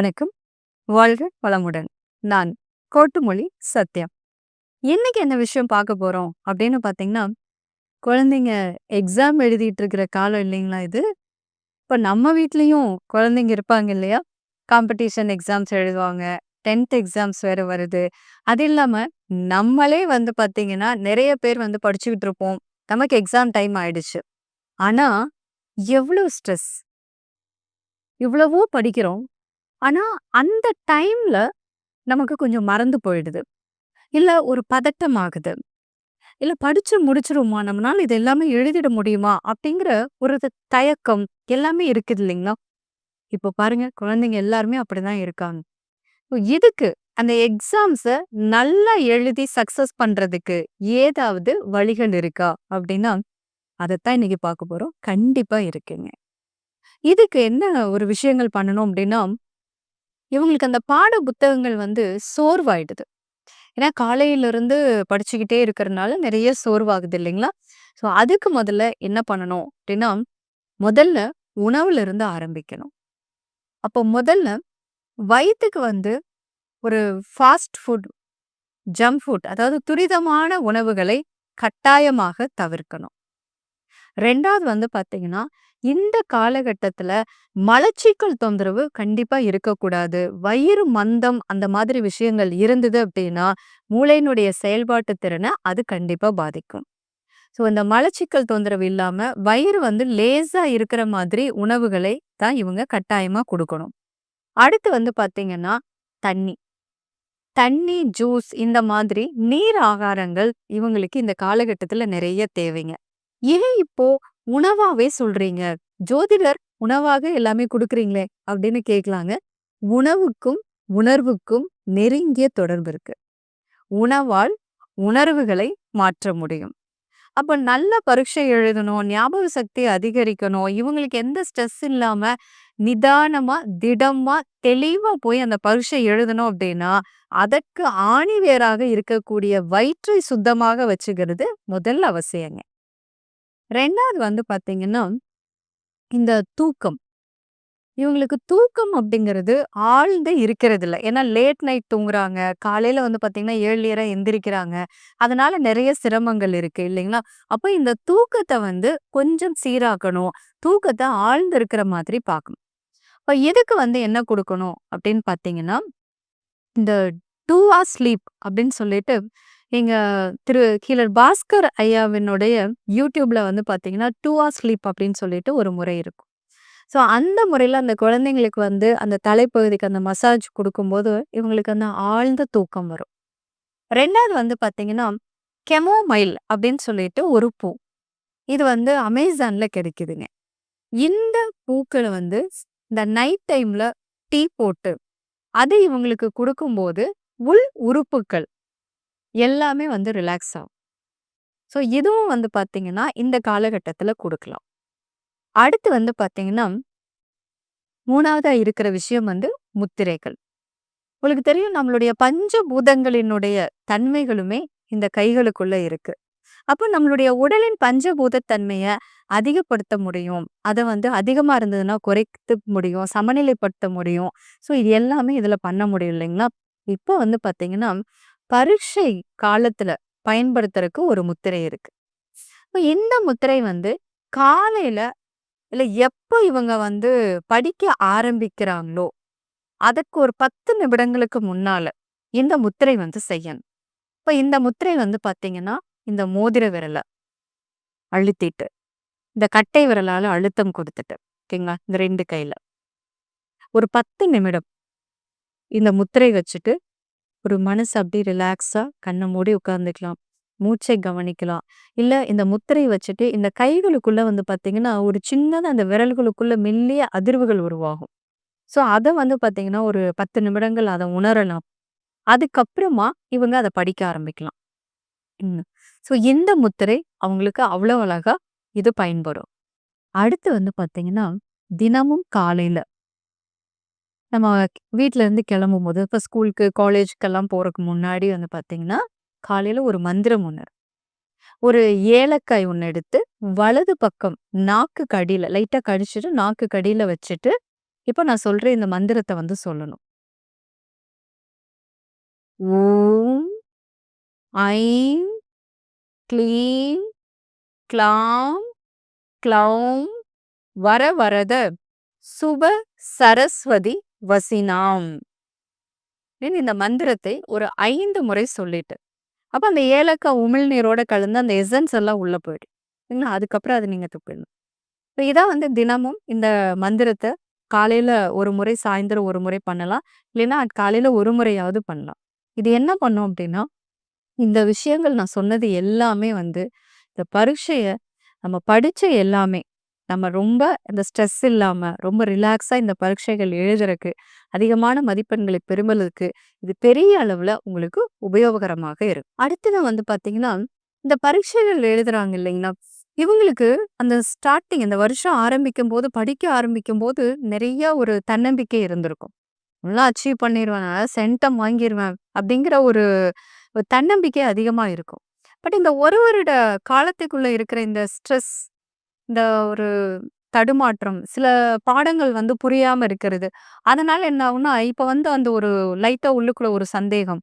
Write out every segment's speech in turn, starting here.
வணக்கம். வாழ்க வளமுடன். நான் கோட்டுமொழி சத்யம் இன்னைக்கு என்ன விஷயம் பார்க்க போறோம் அப்படின்னு பார்த்தீங்கன்னா குழந்தைங்க எக்ஸாம் எழுதிட்டு இருக்கிற காலம் இல்லைங்களா இது? இப்போ நம்ம வீட்லேயும் குழந்தைங்க இருப்பாங்க இல்லையா? காம்படிஷன் எக்ஸாம்ஸ் எழுதுவாங்க டென்த் எக்ஸாம்ஸ் வேற வருது. அது இல்லாம நம்மளே வந்து பார்த்தீங்கன்னா நிறைய பேர் வந்து படிச்சுக்கிட்டு இருப்போம். நமக்கு எக்ஸாம் டைம் ஆயிடுச்சு. ஆனா எவ்வளோ ஸ்ட்ரெஸ் இவ்வளவோ படிக்கிறோம். ஆனா, அந்த டைம்ல நமக்கு கொஞ்சம் மறந்து போயிடுது. இல்ல ஒரு பதட்டம் ஆகுது. இல்ல படிச்சு முடிச்சிருமா நம்மனால இது எல்லாமே எழுதிட முடியுமா? அப்படிங்கிற ஒரு தயக்கம் எல்லாமே இருக்குது இல்லைங்களா? இப்போ பாருங்க குழந்தைங்க எல்லாருமே அப்படிதான் இருக்காங்க. இதுக்கு அந்த எக்ஸாம்ஸ நல்லா எழுதி சக்சஸ் பண்றதுக்கு ஏதாவது வழிகள் இருக்கா? அப்படின்னா, அதத்தான் இன்னைக்கு பார்க்க போறோம். கண்டிப்பா இருக்குங்க. இதுக்கு என்ன ஒரு விஷயங்கள் பண்ணணும் அப்படின்னா, இவங்களுக்கு அந்த பாட புத்தகங்கள் வந்து சோர்வாயிடுது. ஏன்னா காலையிலிருந்து படிச்சுக்கிட்டே இருக்கிறதுனால நிறைய சோர்வாகுது இல்லைங்களா? ஸோ அதுக்கு முதல்ல என்ன பண்ணணும் அப்படின்னா, முதல்ல உணவுல இருந்து ஆரம்பிக்கணும். அப்போ முதல்ல வயித்துக்கு வந்து ஒரு ஃபாஸ்ட் ஃபுட், ஜங்க் ஃபுட் அதாவது துரிதமான உணவுகளை கட்டாயமாக தவிர்க்கணும். ரெண்டாவது வந்து பார்த்தீங்கன்னா, இந்த காலகட்டத்துல மலச்சிக்கல் தொந்தரவு கண்டிப்பா இருக்கக்கூடாது. வயிறு மந்தம் அந்த மாதிரி விஷயங்கள் இருந்தது அப்படின்னா, மூளையினுடைய செயல்பாட்டு திறனை அது கண்டிப்பா பாதிக்கும். ஸோ இந்த மலச்சிக்கல் தொந்தரவு இல்லாம வயிறு வந்து லேசா இருக்கிற மாதிரி உணவுகளை தான் இவங்க கட்டாயமா கொடுக்கணும் அடுத்து வந்து பார்த்தீங்கன்னா, தண்ணி. தண்ணி, ஜூஸ் இந்த மாதிரி நீர் ஆகாரங்கள் இவங்களுக்கு இந்த காலகட்டத்துல நிறைய தேவைங்க. ஏன் இப்போ உணவாவே சொல்றீங்க? ஜோதிடர் உணவாக எல்லாமே குடுக்குறீங்களே அப்படின்னு கேட்கலாங்க. உணவுக்கும், உணர்வுக்கும் நெருங்கிய தொடர்பு இருக்கு. உணவால் உணர்வுகளை மாற்ற முடியும். அப்ப நல்ல பரீட்சை எழுதணும், ஞாபக சக்தி அதிகரிக்கணும், இவங்களுக்கு எந்த ஸ்ட்ரெஸ் இல்லாம நிதானமா, திடமா, தெளிவா போய் அந்த பரீட்சை எழுதணும் அப்படின்னா, அதற்கு ஆணிவேராக இருக்கக்கூடிய வயிற்றை சுத்தமாக வச்சுக்கிறது முதல் அவசியங்க. ரெண்டாவது வந்து பார்த்தீங்கன்னா, இந்த தூக்கம். இவங்களுக்கு தூக்கம் அப்படிங்கிறது ஆழ்ந்து இருக்கிறதில்ல. ஏன்னா லேட் நைட் தூங்குறாங்க. காலையில வந்து பார்த்தீங்கன்னா, ஏர்லியரா எந்திரிக்கிறாங்க. அதனால நிறைய சிரமங்கள் இருக்கு இல்லைங்களா? அப்போ இந்த தூக்கத்தை வந்து கொஞ்சம் சீராக்கணும். தூக்கத்தை ஆழ்ந்து இருக்கிற மாதிரி பார்க்கணும். இப்போ எதுக்கு வந்து என்ன கொடுக்கணும் அப்படின்னு பார்த்தீங்கன்னா, இந்த டூ ஆர் ஸ்லீப் அப்படின்னு சொல்லிட்டு எங்க திரு கீழர் பாஸ்கர் ஐயாவினுடைய யூடியூப்ல வந்து பார்த்தீங்கன்னா, டூ ஆர் ஸ்லீப் அப்படின்னு சொல்லிட்டு ஒரு முறை இருக்கும். ஸோ அந்த முறையில் அந்த குழந்தைங்களுக்கு வந்து அந்த தலைப்பகுதிக்கு அந்த மசாஜ் கொடுக்கும்போது இவங்களுக்கு அந்த ஆழ்ந்த தூக்கம் வரும். ரெண்டாவது வந்து பார்த்தீங்கன்னா, கெமோமைல் அப்படின்னு சொல்லிட்டு ஒரு பூ. இது வந்து அமேசானில் கிடைக்குதுங்க. இந்த பூக்களை வந்து இந்த நைட் டைமில் டீ போட்டு, அது இவங்களுக்கு கொடுக்கும்போது உள் உறுப்புக்கள் எல்லாமே வந்து ரிலாக்ஸ் ஆகும். ஸோ இதுவும் வந்து பார்த்தீங்கன்னா, இந்த காலகட்டத்தில் கொடுக்கலாம் அடுத்து வந்து பார்த்தீங்கன்னா மூணாவதாக இருக்கிற விஷயம் வந்து முத்திரைகள். உங்களுக்கு தெரியும் நம்மளுடைய பஞ்சபூதங்களினுடைய தன்மைகளுமே இந்த கைகளுக்குள்ள இருக்கு. அப்போ நம்மளுடைய உடலின் பஞ்சபூத தன்மைய அதிகப்படுத்த முடியும். அத வந்து அதிகமா இருந்ததுன்னா குறைத்து முடியும். சமநிலைப்படுத்த முடியும். ஸோ இது எல்லாமே இதுல பண்ண முடியும் இல்லைங்களா? இப்போ வந்து பார்த்தீங்கன்னா, பரீட்சை காலத்துல பயன்படுத்துறதுக்கு ஒரு முத்திரை இருக்கு. இப்போ இந்த முத்திரை வந்து காலையில இல்ல எப்ப இவங்க வந்து படிக்க ஆரம்பிக்கிறாங்களோ, அதற்கு ஒரு 10 நிமிடங்களுக்கு முன்னால இந்த முத்திரை வந்து செய்யணும். இப்ப இந்த முத்திரை வந்து பார்த்தீங்கன்னா, இந்த மோதிர விரலை அழுத்திட்டு, இந்த கட்டை விரலால அழுத்தம் கொடுத்துட்டு ஓகேங்களா? இந்த ரெண்டு கையில. ஒரு 10 நிமிடம். இந்த முத்திரை வச்சுட்டு, ஒரு மனசு அப்படியே ரிலாக்ஸா கண்ணை மூடி உட்கார்ந்துக்கலாம். மூச்சை கவனிக்கலாம். இல்ல இந்த முத்திரை வச்சுட்டு இந்த கைகளுக்குள்ள வந்து பார்த்திங்கன்னா ஒரு சின்னதாக அந்த விரல்களுக்குள்ள மெல்லிய அதிர்வுகள் உருவாகும். ஸோ அத வந்து பார்த்திங்கன்னா ஒரு 10 நிமிடங்கள் அதை உணரலாம். அதுக்கப்புறமா இவங்க அதை படிக்க ஆரம்பிக்கலாம். ம். ஸோ இந்த முத்திரை அவங்களுக்கு அவ்வளோ அழகா இது பயன்படும். அடுத்து வந்து பார்த்திங்கன்னா தினமும் காலையில நம்ம வீட்டிலேருந்து இருந்து கிளம்பும்போது, இப்போ ஸ்கூலுக்கு, காலேஜ்க்கெல்லாம் போகிறதுக்கு முன்னாடி வந்து பார்த்தீங்கன்னா, காலையில் ஒரு மந்திரம் ஒன்று ஒரு ஏலக்காய் ஒன்று எடுத்து, வலது பக்கம் நாக்குக்கு கடியில் லைட்டாக கடிச்சுட்டு நாக்குக்கு கடியில் வச்சுட்டு, இப்போ நான் சொல்கிற இந்த மந்திரத்தை வந்து சொல்லணும். ஓம் ஐம் க்ளீம் க்ளாம் க்ளௌம் வரவரத சுப சரஸ்வதி வசினாம். இந்த மந்திரத்தை ஒரு ஐந்து முறை சொல்லிட்டு. அப்போ அந்த ஏலக்காய் உமிழ்நீரோட கலந்து அந்த எசன்ஸ் எல்லாம் உள்ளே போயிடு சரிங்களா? அதுக்கப்புறம் அதை நீங்க துப்பிடணும். இப்போ இதான் வந்து தினமும் இந்த மந்திரத்தை காலையில ஒரு முறை சாயந்தரம் ஒரு முறை பண்ணலாம். இல்லைன்னா காலையில ஒரு முறையாவது பண்ணலாம். இது என்ன பண்ணோம் அப்படின்னா இந்த விஷயங்கள் நான் சொன்னது எல்லாமே வந்து இந்த பரீட்சையை நம்ம படிச்ச எல்லாமே நம்ம ரொம்ப இந்த ஸ்ட்ரெஸ் இல்லாம ரொம்ப ரிலாக்ஸா இந்த பரீட்சைகள் எழுதுறக்கு அதிகமான மதிப்பெண்களை பெறுமலுக்கு இது பெரிய அளவுல உங்களுக்கு உபயோகரமாக இருக்கும். அடுத்தது வந்து பாத்தீங்கன்னா இந்த பரீட்சைகள் எழுதுறாங்க இல்லைங்களா? இவங்களுக்கு அந்த ஸ்டார்டிங் இந்த வருஷம் ஆரம்பிக்கும் போது படிக்க ஆரம்பிக்கும் போது நிறைய ஒரு தன்னம்பிக்கை இருந்திருக்கும். நல்லா அச்சீவ் பண்ணிடுவேன் சென்டம் வாங்கிடுவேன் அப்படிங்கிற ஒரு தன்னம்பிக்கை அதிகமா இருக்கும். பட் இந்த ஒரு வருட காலத்துக்குள்ள இருக்கிற இந்த ஸ்ட்ரெஸ் இந்த ஒரு தடுமாற்றம் சில பாடங்கள் வந்து புரியாம இருக்கிறது. அதனால என்ன ஆகும்னா இப்ப வந்து அந்த ஒரு லைட்டா உள்ளுக்குள்ள ஒரு சந்தேகம்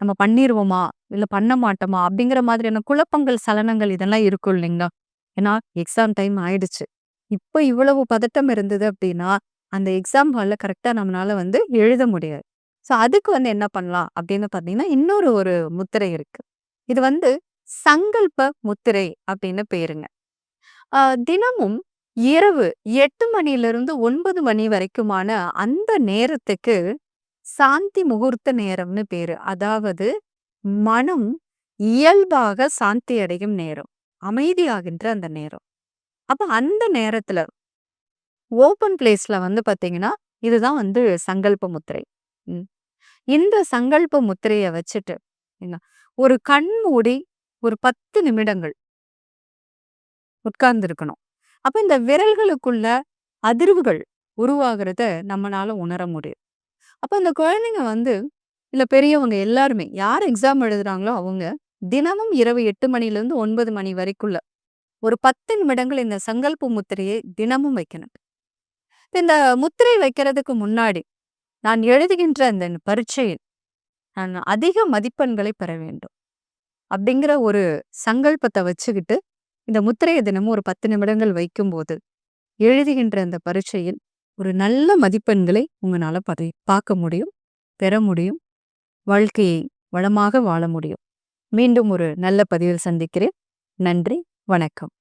நம்ம பண்ணிருவோமா? இல்ல பண்ண மாட்டோமா? அப்படிங்கிற மாதிரியான குழப்பங்கள் சலனங்கள் இதெல்லாம் இருக்கும் இல்லைங்களா? ஏன்னா எக்ஸாம் டைம் ஆயிடுச்சு. இப்போ இவ்வளவு பதட்டம் இருந்தது அப்படின்னா அந்த எக்ஸாம் ஹால்ல கரெக்டா நம்மளால வந்து எழுத முடியாது. ஸோ அதுக்கு வந்து என்ன பண்ணலாம்? அப்படின்னு பார்த்தீங்கன்னா இன்னொரு ஒரு முத்திரை இருக்கு. இது வந்து சங்கல்ப முத்திரை அப்படின்னு பேருங்க. தினமும் இரவு எட்டு மணியிலிருந்து ஒன்பது மணி வரைக்குமான அந்த நேரத்துக்கு சாந்தி முகூர்த்த நேரம்னு பேரு. அதாவது மனம் இயல்பாக சாந்தி அடையும் நேரம். அமைதியாகின்ற அந்த நேரம். அப்ப அந்த நேரத்துல ஓப்பன் பிளேஸ்ல வந்து பாத்தீங்கன்னா இதுதான் வந்து சங்கல்ப முத்திரை. இந்த சங்கல்ப முத்திரைய வச்சுட்டு ஒரு கண் மூடி ஒரு பத்து நிமிடங்கள் உட்கார்ந்துருக்கணும். அப்போ அப்ப இந்த விரல்களுக்குள்ள அதிர்வுகள் உருவாகிறத நம்மளால உணர முடியும். அப்ப இந்த குழந்தைங்க வந்து இல்ல பெரியவங்க எல்லாருமே யார் எக்ஸாம் எழுதுறாங்களோ அவங்க தினமும் இரவு எட்டு மணிலேருந்து ஒன்பது மணி வரைக்குள்ள ஒரு பத்து நிமிடங்கள் இந்த சங்கல்ப முத்திரையை தினமும் வைக்கணும். இந்த முத்திரை வைக்கிறதுக்கு முன்னாடி நான் எழுதுகின்ற அந்த பரீட்சையில் நான் அதிக மதிப்பெண்களை பெற வேண்டும். அப்படிங்கிற ஒரு சங்கல்பத்தை வச்சுக்கிட்டு இந்த முத்திரையை தினமும் ஒரு பத்து நிமிடங்கள் வைக்கும்போது எழுதுகின்ற அந்த பரீட்சையில் ஒரு நல்ல மதிப்பெண்களை உங்களால் பதி பார்க்க முடியும் பெற முடியும் வாழ்க்கையை வளமாக வாழ முடியும். மீண்டும் ஒரு நல்ல பதிவில் சந்திக்கிறேன். நன்றி வணக்கம்.